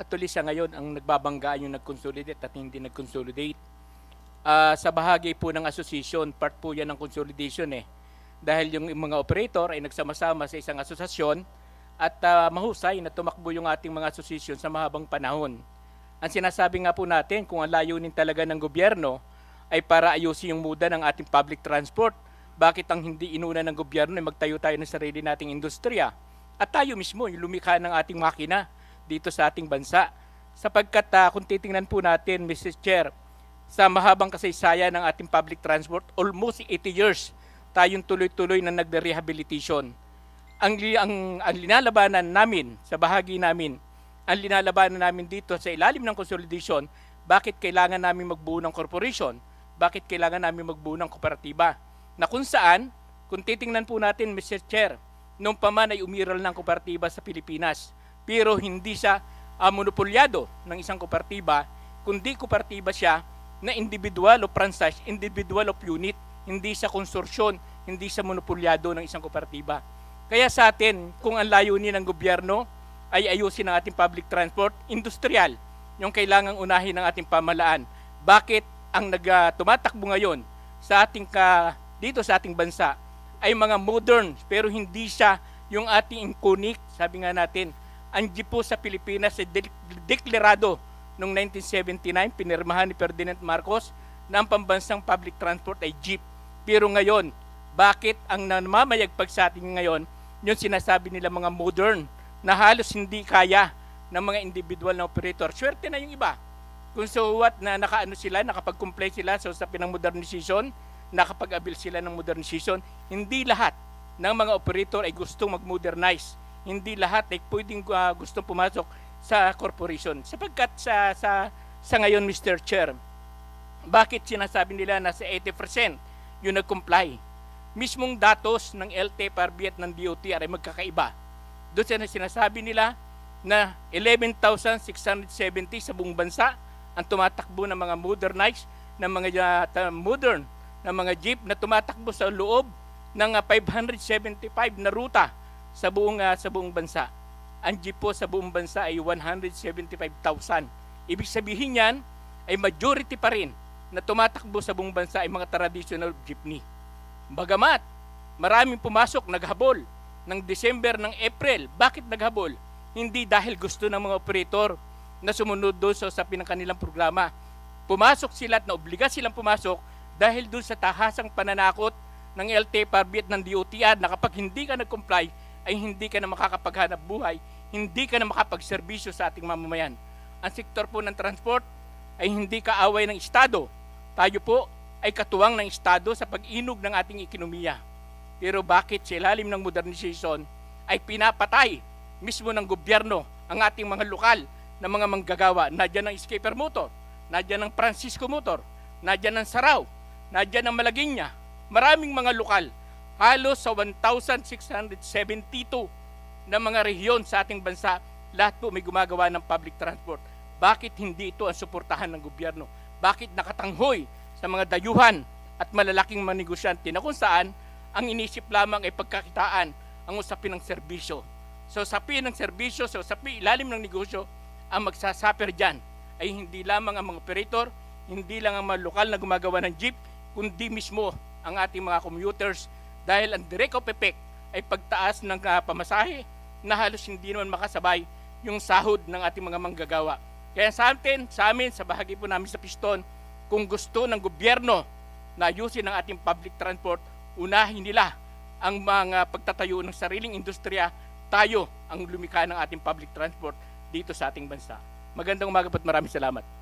Actually sa ngayon ang nagbabangga yung nag-consolidate at hindi nag-consolidate. Ah, sa bahagi po ng association, part po yan ng consolidation eh. Dahil yung mga operator ay nagsama-sama sa isang asosasyon at ah, mahusay na tumakbo yung ating mga association sa mahabang panahon. Ang sinasabi nga po natin kung ang layunin talaga ng gobyerno ay para ayusin yung muda ng ating public transport, bakit ang hindi inuna ng gobyerno ay magtayo tayo ng sarili nating industriya? At tayo mismo, yung lumikha ng ating makina dito sa ating bansa. Sapagkat ah, kung titingnan po natin, Mr. Chair, sa mahabang kasaysayan ng ating public transport, almost 80 years tayong tuloy-tuloy na nagre-rehabilitation. Ang, ang, ang linalabanan namin, sa bahagi namin, ang linalabanan namin dito sa ilalim ng consolidation, bakit kailangan namin magbuo ng corporation? Bakit kailangan namin magbuo ng kooperatiba? Na kung saan, kung titingnan po natin, Mr. Chair, nung pa ay umiral ng kooperatiba sa Pilipinas, pero hindi siya ah, monopolyado ng isang kooperatiba, kundi kooperatiba siya na individual o franchise, individual of unit, hindi sa konsorsyon, hindi sa monopolyado ng isang kooperatiba. Kaya sa atin, kung ang layunin ng gobyerno ay ayusin ang ating public transport, industrial, yung kailangang unahin ng ating pamalaan. Bakit ang nag, ah, tumatakbo ngayon sa ating ka, dito sa ating bansa ay mga modern pero hindi siya yung ating iconic, sabi nga natin, jeep po sa Pilipinas ay de- deklarado noong 1979, pinirmahan ni Ferdinand Marcos na ang pambansang public transport ay jeep. Pero ngayon, bakit ang namamayagpag sa atin ngayon, yung sinasabi nila mga modern, na halos hindi kaya ng mga individual na operator. Swerte na yung iba. Kung so what, na nakaano sila, nakapag-comply sila sa usapin ng modernization, nakapag-abil sila ng modernization, hindi lahat ng mga operator ay gustong mag-modernize. Hindi lahat ay pwedeng uh, gustong pumasok sa corporation. Sapagkat sa, sa, sa ngayon, Mr. Chair, bakit sinasabi nila na sa 80% yung nag-comply? Mismong datos ng LTFRB at ng DOTR ay magkakaiba. Doon sa sinasabi nila na 11,670 sa buong bansa ang tumatakbo ng mga modernized, ng mga uh, modern, ng mga jeep na tumatakbo sa loob ng uh, 575 na ruta sa buong uh, sa buong bansa. Ang jeep po sa buong bansa ay 175,000. Ibig sabihin yan ay majority pa rin na tumatakbo sa buong bansa ay mga traditional jeepney. Bagamat maraming pumasok, naghabol ng December ng April. Bakit naghabol? Hindi dahil gusto ng mga operator na sumunod doon sa usapin ng programa. Pumasok sila at naobliga silang pumasok dahil doon sa tahasang pananakot ng LTFRB at ng DOTR na kapag hindi ka nag-comply ay hindi ka na makakapaghanap buhay, hindi ka na makapagserbisyo sa ating mamamayan. Ang sektor po ng transport ay hindi kaaway ng Estado. Tayo po ay katuwang ng Estado sa pag-inog ng ating ekonomiya. Pero bakit sa ilalim ng modernization ay pinapatay mismo ng gobyerno ang ating mga lokal na mga manggagawa. Nadyan ang Escaper Motor, nadyan ang Francisco Motor, nadyan ang Saraw, nadyan ang Malagueña. Maraming mga lokal, halos sa 1,672 na mga rehiyon sa ating bansa, lahat po may gumagawa ng public transport. Bakit hindi ito ang suportahan ng gobyerno? Bakit nakatanghoy sa mga dayuhan at malalaking mga negosyante na kung saan ang inisip lamang ay pagkakitaan ang usapin ng serbisyo. So usapin ng serbisyo, sa usapin ilalim ng negosyo, ang magsasaper dyan ay hindi lamang ang mga operator, hindi lang ang mga lokal na gumagawa ng jeep, kundi mismo ang ating mga commuters dahil ang direct of ay pagtaas ng uh, pamasahe na halos hindi naman makasabay yung sahod ng ating mga manggagawa. Kaya sa atin, sa amin, sa bahagi po namin sa piston, kung gusto ng gobyerno na ayusin ang ating public transport, unahin nila ang mga pagtatayo ng sariling industriya, tayo ang lumikha ng ating public transport dito sa ating bansa. Magandang umaga po at maraming salamat.